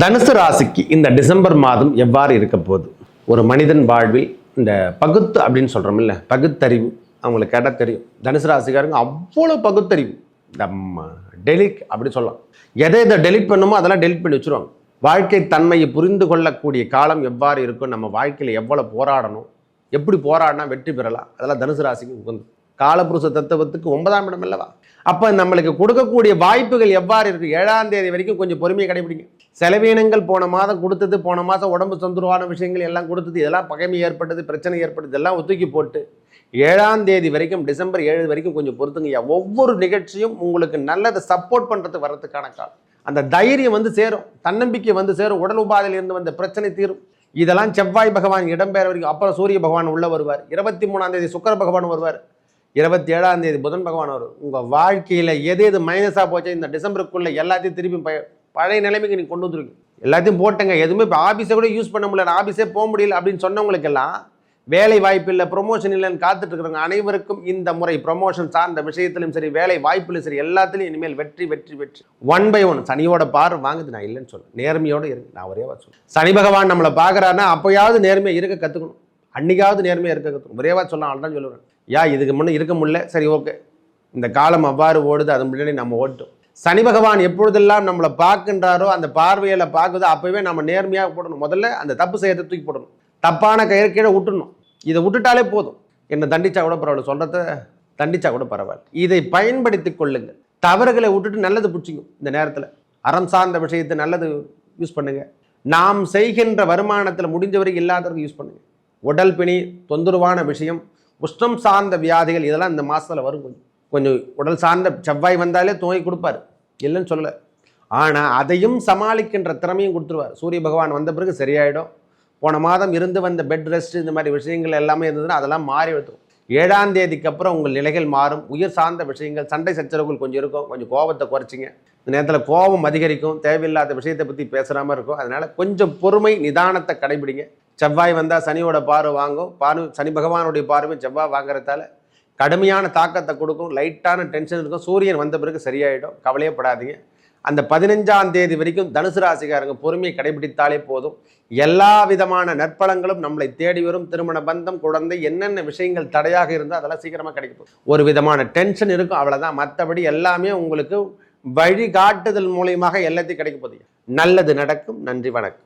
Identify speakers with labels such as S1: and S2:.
S1: தனுசு ராசிக்கு இந்த டிசம்பர் மாதம் எவ்வாறு இருக்க போகுது? ஒரு மனிதன் வாழ்வில் இந்த பகுத்து அப்படின்னு சொல்கிறோம் இல்லை பகுத்தறிவு அவங்களுக்கு கேட்டால் தெரியும். தனுசு ராசிக்காரங்க அவ்வளோ பகுத்தறிவு. நம்ம டெலிட் அப்படி சொல்லலாம். எதை எதை டெலிட் பண்ணுமோ அதெல்லாம் டெலிட் பண்ணி வச்சுருவாங்க. வாழ்க்கை தன்மையை புரிந்து கொள்ளக்கூடிய காலம் எவ்வாறு இருக்கும் நம்ம வாழ்க்கையில் எவ்வளோ போராடணும் எப்படி போராடினா வெற்றி பெறலாம் அதெல்லாம் தனுசு ராசிக்கு உகந்து காலபுருஷ தத்துவத்துக்கு ஒன்பதாம் இடம் அல்லவா? அப்போ நம்மளுக்கு கொடுக்கக்கூடிய வாய்ப்புகள் எவ்வாறு இருக்கு? ஏழாம் தேதி வரைக்கும் கொஞ்சம் பொறுமையை கடைபிடிங்க. செலவீனங்கள் போன மாதம் கொடுத்தது போன மாதம் உடம்பு தொந்தரவான விஷயங்கள் எல்லாம் கொடுத்தது இதெல்லாம் பகைமை ஏற்பட்டது பிரச்சனை ஏற்பட்டது எல்லாம் ஒத்துக்கி போட்டு ஏழாம் தேதி வரைக்கும் டிசம்பர் ஏழு வரைக்கும் கொஞ்சம் பொறுத்துங்கய்யா. ஒவ்வொரு நிகழ்ச்சியும் உங்களுக்கு நல்லதை சப்போர்ட் பண்ணுறதுக்கு வர்றதுக்கான காலம். அந்த தைரியம் வந்து சேரும் தன்னம்பிக்கை வந்து சேரும் உடல் உபாதையிலிருந்து வந்த பிரச்சனை தீரும். இதெல்லாம் செவ்வாய் பகவான் இடம்பெயர வரைக்கும் அப்புறம் சூரிய பகவான் உள்ளே வருவார். இருபத்தி மூணாம் தேதி சுக்கர பகவான் வருவார். இருபத்தி ஏழாம் தேதி புதன் பகவான் வரும். உங்கள் வாழ்க்கையில் எது எது மைனஸாக போச்சோ இந்த டிசம்பருக்குள்ளே எல்லாத்தையும் திருப்பி ப பழைய நிலைமைக்கு நீங்கள் கொண்டு வந்துருக்கு எல்லாத்தையும் போட்டேங்க. எதுவுமே இப்போ ஆஃபீஸை கூட யூஸ் பண்ண முடியல. ஆஃபீஸே போக முடியல அப்படின்னு சொன்னவங்களுக்கெல்லாம் வேலை வாய்ப்பு இல்லை ப்ரொமோஷன் இல்லைன்னு காத்துட்டு இருக்கிறவங்க அனைவருக்கும் இந்த முறை ப்ரொமோஷன் சார்ந்த விஷயத்திலும் சரி வேலை வாய்ப்பிலும் சரி எல்லாத்துலையும் இனிமேல் வெற்றி வெற்றி வெற்றி. ஒன் பை ஒன் சனியோட பார் வாங்குது. நான் இல்லைன்னு சொல்லுவேன் நேர்மையோடு இருக்கு நான் ஒரே சொல்லுவேன் சனி பகவான் நம்மளை பார்க்குறாருன்னா அப்போயாவது நேர்மையாக இருக்க கற்றுக்கணும் அன்னைக்காவது நேர்மையாக இருக்க கற்றுக்கணும் ஒரேவா வார்த்தை சொல்லலாம் தான் சொல்லுவேன் யா இதுக்கு முன்னே இருக்க முடியல. சரி ஓகே. இந்த காலம் அவ்வாறு ஓடுது அது முன்னாடி நம்ம ஓட்டும். சனி பகவான் எப்பொழுதெல்லாம் நம்மளை பார்க்கின்றாரோ அந்த பார்வையில் பார்க்குதோ அப்போவே நம்ம நேர்மையாக போடணும் முதல்ல அந்த தப்பு செய்யறதை தூக்கி போடணும். தப்பான கயிறு கீழே விட்டுணும் இதை விட்டுட்டாலே போதும். என்னை தண்டிச்சா கூட பரவாயில்ல. சொல்கிறத தண்டிச்சா கூட பரவாயில்ல. இதை பயன்படுத்தி கொள்ளுங்கள். தவறுகளை விட்டுட்டு நல்லது பிடிச்சிக்கும் இந்த நேரத்தில். அறம் சார்ந்த விஷயத்தை நல்லது யூஸ் பண்ணுங்க. நாம் செய்கின்ற வருமானத்தில் முடிஞ்ச வரைக்கும் இல்லாதவருக்கு யூஸ் பண்ணுங்க. உடல் பிணி தொந்தரவான விஷயம் உஷ்ணம் சார்ந்த வியாதிகள் இதெல்லாம் இந்த மாதத்தில் வரும் கொஞ்சம். கொஞ்சம் உடல் சார்ந்த செவ்வாய் வந்தாலே துணை கொடுப்பாரு. இல்லைன்னு சொல்லலை. ஆனால் அதையும் சமாளிக்கின்ற திறமையும் கொடுத்துருவார். சூரிய பகவான் வந்த பிறகு சரியாயிடும். போன மாதம் இருந்து வந்த பெட் ரெஸ்ட் இந்த மாதிரி விஷயங்கள் எல்லாமே இருந்ததுன்னா அதெல்லாம் மாறி வைத்தும் ஏழாம் தேதிக்கு அப்புறம் உங்கள் நிலைகள் மாறும். உயிர் சார்ந்த விஷயங்கள் சண்டை சச்சரவுகள் கொஞ்சம் இருக்கும். கொஞ்சம் கோபத்தை குறைச்சிங்க. இந்த நேரத்தில் கோபம் அதிகரிக்கும். தேவையில்லாத விஷயத்தை பற்றி பேசுகிற மாதிரி இருக்கும். அதனால் கொஞ்சம் பொறுமை நிதானத்தை கடைபிடிங்க. செவ்வாய் வந்தால் சனியோட பார்வை வாங்கும். பார்வை சனி பகவானுடைய பார்வை செவ்வாய் வாங்குறதால கடுமையான தாக்கத்தை கொடுக்கும். லைட்டான டென்ஷன் இருக்கும். சூரியன் வந்த பிறகு சரியாயிடும். கவலையப்படாதீங்க அந்த பதினஞ்சாம் தேதி வரைக்கும் தனுசு ராசிக்காரங்க பொறுமையை கடைபிடித்தாலே போதும். எல்லா விதமான நற்பலங்களும் நம்மளை தேடி வரும். திருமண பந்தம் குழந்தை என்னென்ன விஷயங்கள் தடையாக இருந்தால் அதெல்லாம் சீக்கிரமாக கிடைக்கும். ஒரு விதமான டென்ஷன் இருக்கும். அவ்வளோதான் மற்றபடி எல்லாமே உங்களுக்கு வழிகாட்டுதல் மூலியமாக எல்லாத்தையும் கிடைக்க போகுது. நல்லது நடக்கும். நன்றி வணக்கம்.